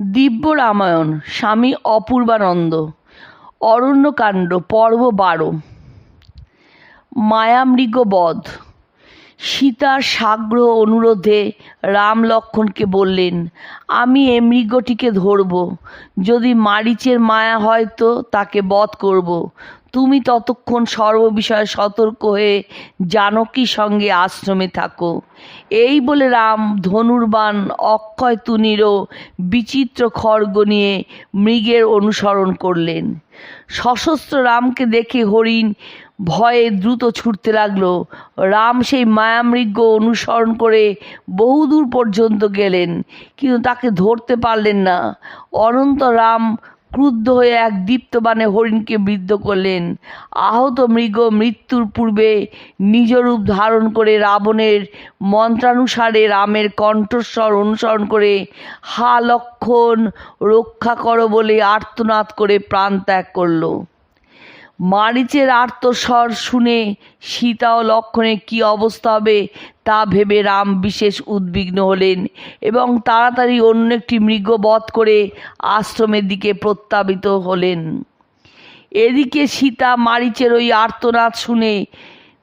দিব্য রামায়ণ, স্বামী অপূর্বানন্দ, অরণ্যকাণ্ড, পর্ব বারো, মায়ামৃগ বধ। সীতার সাগ্রহ অনুরোধে রাম লক্ষণকে বললেন, আমি এ মৃগটিকে ধরব। যদি মারিচের মায়া হয় তো তাকে বধ করব। তুমি ততক্ষণ সর্ববিষয়ে সতর্ক হয়ে জানকীর সঙ্গে আশ্রমে থাকো। এই বলে রাম ধনুর্বাণ, অক্ষয় তুনিরও বিচিত্র খড়গ নিয়ে মৃগের অনুসরণ করলেন। সশস্ত্র রামকে দেখে হরিণ ভয়ে দ্রুত ছুটতে লাগল। রাম সেই মায়ামৃগ অনুসরণ করে বহুদূর পর্যন্ত গেলেন, কিন্তু তাকে ধরতে পারলেন না। অনন্ত রাম ক্রুদ্ধ হয়ে এক দীপ্তবাণে হরিণকে বৃদ্ধ করলেন। আহত মৃগ মৃত্যুর পূর্বে নিজরূপ ধারণ করে রাবণের মন্ত্রানুসারে রামের কণ্ঠস্বর অনুসরণ করে, হা লক্ষণ, রক্ষা করো বলে আর্তনাদ করে প্রাণ ত্যাগ করল। মারিচের আর্তস্বর শুনে সীতা ও লক্ষণের কী অবস্থা হবে তা ভেবে রাম বিশেষ উদ্বিগ্ন হলেন এবং তাড়াতাড়ি অন্য একটি মৃগবধ করে আশ্রমের দিকে প্রত্যাবিত হলেন। এদিকে সীতা মারিচের ওই আর্তনাদ শুনে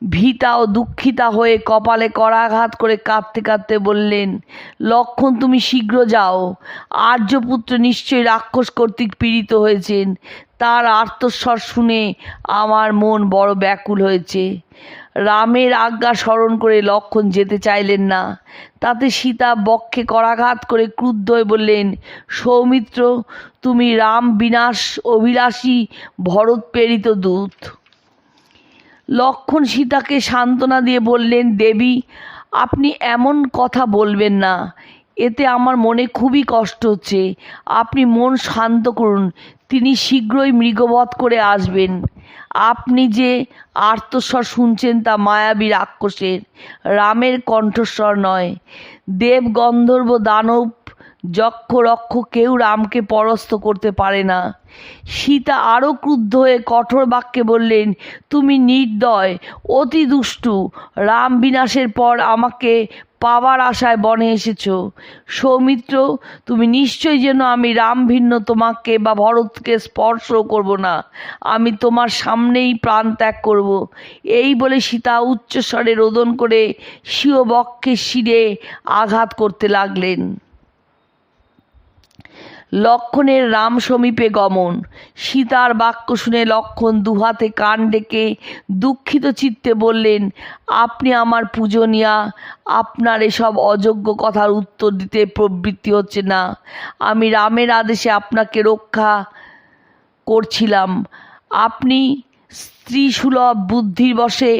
ভীতা ও দুঃখিতা হয়ে কপালে করাঘাত করে কাঁদতে কাঁদতে বললেন, লক্ষণ তুমি শীঘ্র যাও। আর্যপুত্র নিশ্চয়ই রাক্ষস কর্তৃক পীড়িত হয়েছেন। তার আর্তস্বর শুনে আমার মন বড় ব্যাকুল হয়েছে। রামের আজ্ঞা স্মরণ করে লক্ষণ যেতে চাইলেন না। তাতে সীতা বক্ষে করাঘাত করে ক্রুদ্ধ হয়ে বললেন, সৌমিত্র, তুমি রাম বিনাশ অভিলাষী ভরত প্রেরিত দূত। লক্ষণ সীতাকে সান্ত্বনা দিয়ে বললেন, দেবী, আপনি এমন কথা বলবেন না। এতে আমার মনে খুবই কষ্ট হচ্ছে। আপনি মন শান্ত করুন। তিনি শীঘ্রই মৃগবধ করে আসবেন। আপনি যে আর্তস্বর শুনছেন তা মায়াবী রাক্ষসের রামের কণ্ঠস্বর নয়। দেব গন্ধর্ব দানব যক্ষ রক্ষ কেউ রামকে পরাস্ত করতে পারে না। সীতা আরও ক্রুদ্ধ হয়ে কঠোর বাক্যে বললেন, তুমি নির্দয়, অতি দুষ্টু, রাম বিনাশের পর আমাকে পাওয়ার আশায় বনে এসেছ। সৌমিত্র, তুমি নিশ্চয়ই যেন আমি রাম ভিন্ন তোমাকে বা ভরতকে স্পর্শ করব না। আমি তোমার সামনেই প্রাণ ত্যাগ করব। এই বলে সীতা উচ্চস্বরে রোদন করে স্বীয় বক্ষে শিরে আঘাত করতে লাগলেন। লক্ষণের রাম সমীপে গমন। সীতার বাক্য শুনে লক্ষণ দুহাতে কান ডেকে দুঃখিত চিত্তে বললেন, আপনি আমার পূজনীয়া, আপনার এসব অযোগ্য কথার উত্তর দিতে প্রবৃত্তি হচ্ছে না। আমি রামের আদেশে আপনাকে রক্ষা করছিলাম। আপনি স্ত্রীসুলভ বুদ্ধির বশে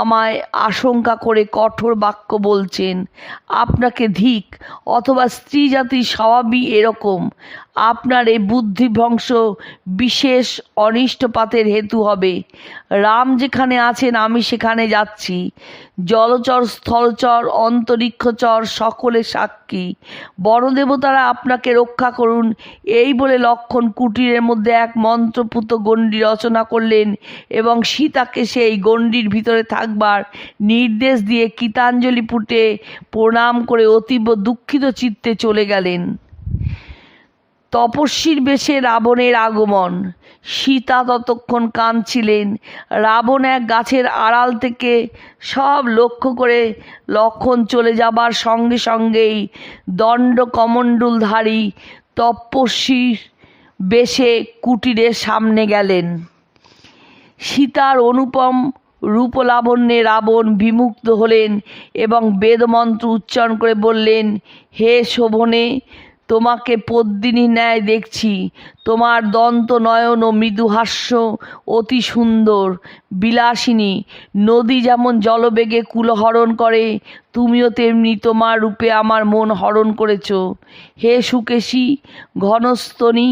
আমায় আশঙ্কা করে কঠোর বাক্য বলছেন, আপনাকে ধিক অথবা স্ত্রী জাতির স্বভাবই এরকম। আপনার এই বুদ্ধিভ্রংশ বিশেষ অনিষ্টপাতের হেতু হবে। রাম যেখানে আছেন, আমি সেখানে যাচ্ছি। জলচর, স্থলচর, অন্তরিক্ষচর সকলে সাক্ষী। বনদেবতারা আপনাকে রক্ষা করুন। এই বলে লক্ষণ কুটিরের মধ্যে এক মন্ত্রপুত গণ্ডি রচনা করলেন এবং সীতাকে সেই গণ্ডির ভিতরে থাকবার নির্দেশ দিয়ে গীতাঞ্জলি পুটে প্রণাম করে অতীব দুঃখিত চিত্তে চলে গেলেন। তপস্বীর বেশে রাবণের আগমন। সীতা ততক্ষণ কাঁদছিলেন। রাবণ এক গাছের আড়াল থেকে সব লক্ষ্য করে লক্ষণ চলে যাবার সঙ্গে সঙ্গেই দণ্ড কমণ্ডলধারী তপস্বীর বেশে কুটিরের সামনে গেলেন। সীতার অনুপম রূপলাবণ্যে রাবণ বিমুক্ত হলেন এবং বেদমন্ত্র উচ্চারণ করে বললেন হে শোভনে তোমাকে পদ্মিনী ন্যায় দেখছি। তোমার দন্ত নয়ন ও মৃদুহাস্য অতি সুন্দর। বিলাসিনী, নদী যেমন জলবেগে কুলহরণ করে, তুমিও তেমনি তোমার রূপে আমার মন হরণ করেছ। হে সুকেশী, ঘনস্তনী,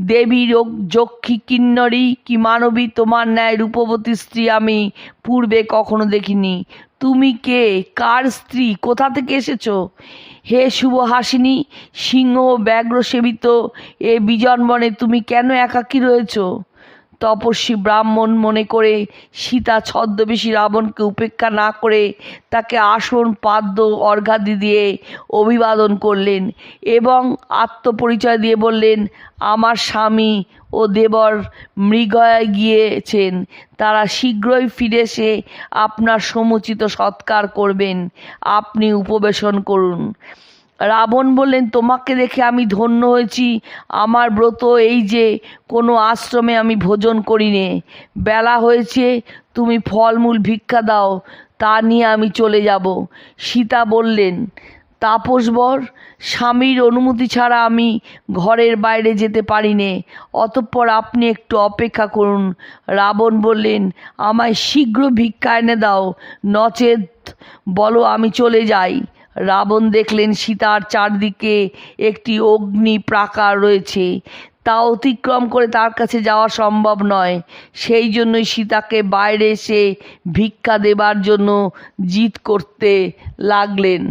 দেবী যক্ষী, কিন্নরী, কি মানবী তোমার ন্যায় রূপবতী স্ত্রী আমি পূর্বে কখনো দেখিনি। তুমি কে? কার স্ত্রী? কোথা থেকে এসেছ? হে শুভহাসিনী, সিংহ, ব্যাঘ্র সেবিত, এ বিজন বনে তুমি কেন একাকী রয়েছ? তপস্বী ব্রাহ্মণ মনে করে সীতা ছদ্মবেশী রাবণকে উপেক্ষা না করে তাকে আসন, পাদ্য, অর্ঘাদি দিয়ে অভিবাদন করলেন এবং আত্মপরিচয় দিয়ে বললেন, আমার স্বামী ও দেবর মৃগয়ায় গিয়েছেন। তারা শীঘ্রই ফিরে এসে আপনার সমুচিত সৎকার করবেন। আপনি উপবেশন করুন। রাবণ বললেন, তোমাকে দেখে আমি ধন্য হয়েছি। আমার ব্রত এই যে, কোনো আশ্রমে আমি ভোজন করি নে বেলা হয়েছে, তুমি ফলমূল ভিক্ষা দাও, তা নিয়ে আমি চলে যাব। সীতা বললেন তাপসবর স্বামীর অনুমতি ছাড়া আমি ঘরের বাইরে যেতে পারি নে অতঃপর আপনি একটু অপেক্ষা করুন। রাবণ বললেন, আমায় শীঘ্র ভিক্ষা এনে দাও। নচেত বলো আমি চলে যাই। রাবণ দেখলেন সীতার চারদিকে একটি অগ্নি প্রাকার রয়েছে। তা অতিক্রম করে তার কাছে যাওয়া সম্ভব নয়। সেই জন্যই সীতাকে বাইরে এসে ভিক্ষা দেবার জন্য জিদ করতে লাগলেন।